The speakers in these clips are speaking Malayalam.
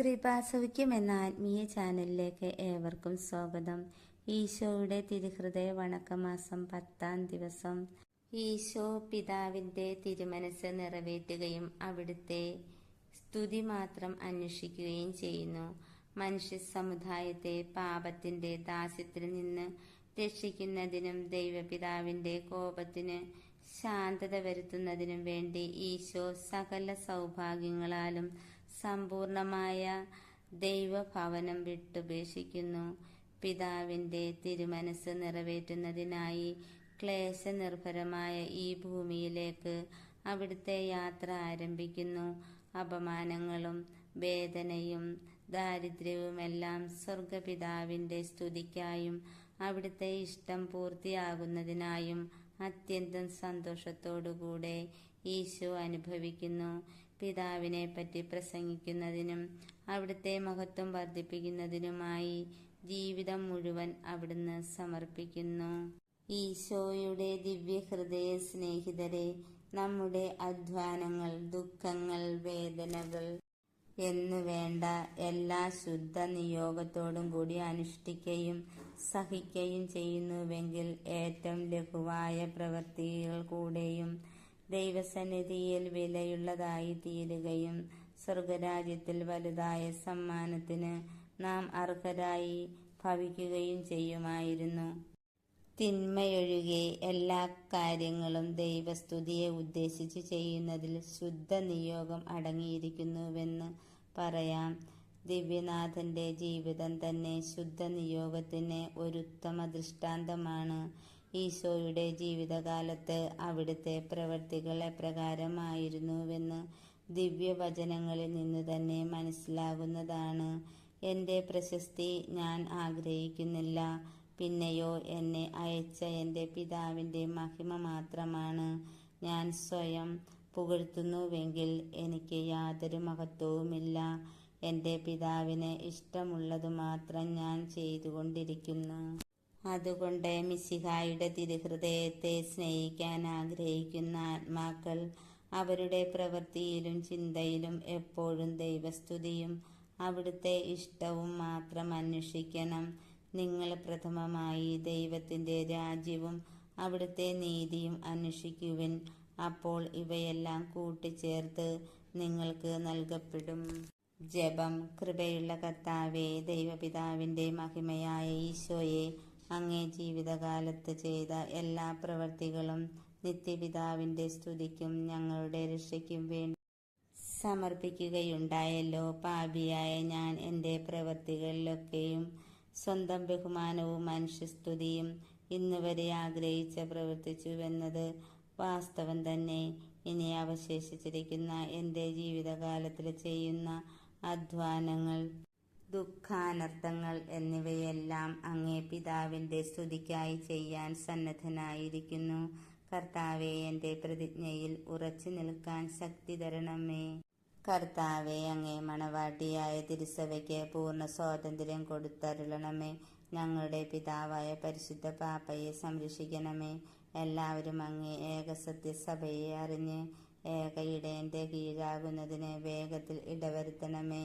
കൃപാസൗഖ്യം എന്ന ആത്മീയ ചാനലിലേക്ക് ഏവർക്കും സ്വാഗതം. ഈശോയുടെ തിരുഹൃദയ വണക്കമാസം പത്താം ദിവസം. ഈശോ പിതാവിന്റെ തിരുമനസ് നിറവേറ്റുകയും അവിടുത്തെ സ്തുതി മാത്രം അന്വേഷിക്കുകയും ചെയ്യുന്നു. മനുഷ്യ സമുദായത്തെ പാപത്തിന്റെ ദാസ്യത്തിൽ നിന്ന് രക്ഷിക്കുന്നതിനും ദൈവപിതാവിന്റെ കോപത്തിന് ശാന്തത വരുത്തുന്നതിനും വേണ്ടി ഈശോ സകല സൗഭാഗ്യങ്ങളാലും സമ്പൂർണമായ ദൈവഭവനം വിട്ടുപേക്ഷിക്കുന്നു. പിതാവിന്റെ തിരുമനസ് നിറവേറ്റുന്നതിനായി ക്ലേശനിർഭരമായ ഈ ഭൂമിയിലേക്ക് അവിടുത്തെ യാത്ര ആരംഭിക്കുന്നു. അപമാനങ്ങളും വേദനയും ദാരിദ്ര്യവുമെല്ലാം സ്വർഗപിതാവിന്റെ സ്തുതിക്കായും അവിടുത്തെ ഇഷ്ടം പൂർത്തിയാകുന്നതിനായും അത്യന്തം സന്തോഷത്തോടുകൂടെ ഈശോ അനുഭവിക്കുന്നു. പിതാവിനെ പറ്റി പ്രസംഗിക്കുന്നതിനും അവിടുത്തെ മഹത്വം വർദ്ധിപ്പിക്കുന്നതിനുമായി ജീവിതം മുഴുവൻ അവിടുന്ന് സമർപ്പിക്കുന്നു. ഈശോയുടെ ദിവ്യഹൃദയ സ്നേഹിതരെ നമ്മുടെ അധ്വാനങ്ങൾ ദുഃഖങ്ങൾ വേദനകൾ എന്നു വേണ്ട എല്ലാ ശുദ്ധ നിയോഗത്തോടും കൂടി അനുഷ്ഠിക്കുകയും സഹിക്കുകയും ചെയ്യുന്നുവെങ്കിൽ ഏറ്റവും ലഘുവായ പ്രവൃത്തികൾ കൂടെയും ദൈവസന്നിധിയിൽ വിലയുള്ളതായി തീരുകയും സ്വർഗരാജ്യത്തിൽ വലുതായ സമ്മാനത്തിന് നാം അർഹരായി ഭവിക്കുകയും ചെയ്യുമായിരുന്നു. തിന്മയൊഴികെ എല്ലാ കാര്യങ്ങളും ദൈവസ്തുതിയെ ഉദ്ദേശിച്ച് ചെയ്യുന്നതിൽ ശുദ്ധ നിയോഗം അടങ്ങിയിരിക്കുന്നുവെന്ന് പറയാം. ദിവ്യനാഥന്റെ ജീവിതം തന്നെ ശുദ്ധ നിയോഗത്തിന് ഒരു ഉത്തമ ദൃഷ്ടാന്തമാണ്. ഈശോയുടെ ജീവിതകാലത്ത് അവിടുത്തെ പ്രവൃത്തികൾ എപ്രകാരമായിരുന്നുവെന്ന് ദിവ്യവചനങ്ങളിൽ നിന്ന് തന്നെ മനസ്സിലാകുന്നതാണ്. എന്റെ പ്രശസ്തി ഞാൻ ആഗ്രഹിക്കുന്നില്ല. പിന്നെയോ എന്നെ അയച്ച എന്റെ പിതാവിന്റെ മഹിമ മാത്രമാണ് ഞാൻ സ്വയം പുകഴ്ത്തുന്നുവെങ്കിൽ എനിക്ക് യാതൊരു മഹത്വവുമില്ല. എന്റെ പിതാവിന് ഇഷ്ടമുള്ളത് മാത്രം ഞാൻ ചെയ്തുകൊണ്ടിരിക്കുന്നു. അതുകൊണ്ട് മിശിഹായുടെ തിരുഹൃദയത്തെ സ്നേഹിക്കാൻ ആഗ്രഹിക്കുന്ന ആത്മാക്കൾ അവരുടെ പ്രവൃത്തിയിലും ചിന്തയിലും എപ്പോഴും ദൈവസ്തുതിയും അവിടുത്തെ ഇഷ്ടവും മാത്രം അന്വേഷിക്കണം. നിങ്ങൾ പ്രഥമമായി ദൈവത്തിന്റെ രാജ്യവും അവിടുത്തെ നീതിയും അന്വേഷിക്കുവിൻ. അപ്പോൾ ഇവയെല്ലാം കൂട്ടിച്ചേർത്ത് നിങ്ങൾക്ക് നൽകപ്പെടും. ജപം കൃപയുള്ള കർത്താവെ ദൈവപിതാവിന്റെ മഹിമയായ ഈശോയെ അങ്ങേ ജീവിതകാലത്ത് ചെയ്ത എല്ലാ പ്രവൃത്തികളും നിത്യപിതാവിന്റെ സ്തുതിക്കും ഞങ്ങളുടെ രക്ഷയ്ക്കും വേണ്ടി സമർപ്പിക്കുകയുണ്ടായല്ലോ. പാപിയായ ഞാൻ എന്റെ പ്രവൃത്തികളിലൊക്കെയും സ്വന്തം ബഹുമാനവും മനുഷ്യസ്തുതിയും ഇന്നുവരെ ആഗ്രഹിച്ച പ്രവർത്തിച്ചുവെന്നത് വാസ്തവം തന്നെ. ഇനി അവശേഷിച്ചിരിക്കുന്ന എന്റെ ജീവിതകാലത്തിൽ ചെയ്യുന്ന അധ്വാനങ്ങൾ ദുഃഖാനർത്ഥങ്ങൾ എന്നിവയെല്ലാം അങ്ങേ പിതാവിന്റെ സ്തുതിക്കായി ചെയ്യാൻ സന്നദ്ധനായിരിക്കുന്നു. കർത്താവെ എന്റെ പ്രതിജ്ഞയിൽ ഉറച്ചു നിൽക്കാൻ ശക്തി തരണമേ. കർത്താവെ അങ്ങേ മണവാട്ടിയായ തിരുസഭയ്ക്ക് പൂർണ സ്വാതന്ത്ര്യം കൊടുത്തരുളണമേ. ഞങ്ങളുടെ പിതാവായ പരിശുദ്ധ പാപ്പയെ സംരക്ഷിക്കണമേ. എല്ലാവരും അങ്ങേ ഏകസത്യസഭയെ അറിഞ്ഞ് ഏക കീഴാകുന്നതിന് വേഗത്തിൽ ഇടവരുത്തണമേ.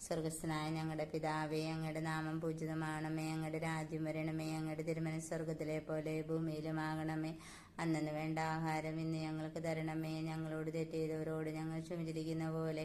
സ്വർഗസ്ഥനായ ഞങ്ങളുടെ പിതാവേ അങ്ങയുടെ നാമം പൂജിതമാണമേ അങ്ങയുടെ രാജ്യം വരണമേ അങ്ങയുടെ തിരുമന സ്വർഗത്തിലെ പോലെ ഭൂമിയിലുമാകണമേ. അന്നു വേണ്ട ആഹാരം ഇന്ന് ഞങ്ങൾക്ക് തരണമേ. ഞങ്ങളോട് തെറ്റ് ചെയ്തവരോട് ഞങ്ങൾ ക്ഷമിച്ചിരിക്കുന്ന പോലെ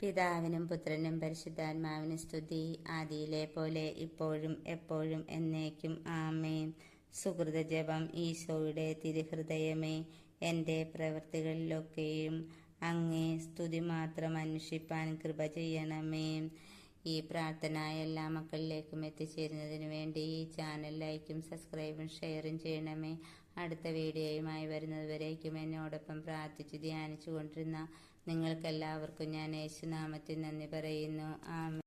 പിതാവിനും പുത്രനും പരിശുദ്ധാത്മാവിനും സ്തുതി. ആദിയിലെ പോലെ ഇപ്പോഴും എപ്പോഴും എന്നേക്കും. ആമേൻ. സുഹൃത ജപം ഈശോയുടെ തിരുഹൃദയമേ. എന്റെ പ്രവൃത്തികളിലൊക്കെയും അങ്ങേ സ്തുതി മാത്രം അന്വേഷിപ്പാൻ കൃപ ചെയ്യണമേ. ഈ പ്രാർത്ഥന എല്ലാ മക്കളിലേക്കും എത്തിച്ചേരുന്നതിന് വേണ്ടി ഈ ചാനൽ ലൈക്കും സബ്സ്ക്രൈബും ഷെയറും ചെയ്യണമേ. അടുത്ത വീഡിയോയുമായി വരുന്നതുവരേക്കും എന്നോടൊപ്പം പ്രാർത്ഥിച്ച് ധ്യാനിച്ചു കൊണ്ടിരുന്ന നിങ്ങൾക്കെല്ലാവർക്കും ഞാൻ യേശുനാമത്തിൽ നന്ദി പറയുന്നു. ആമേൻ.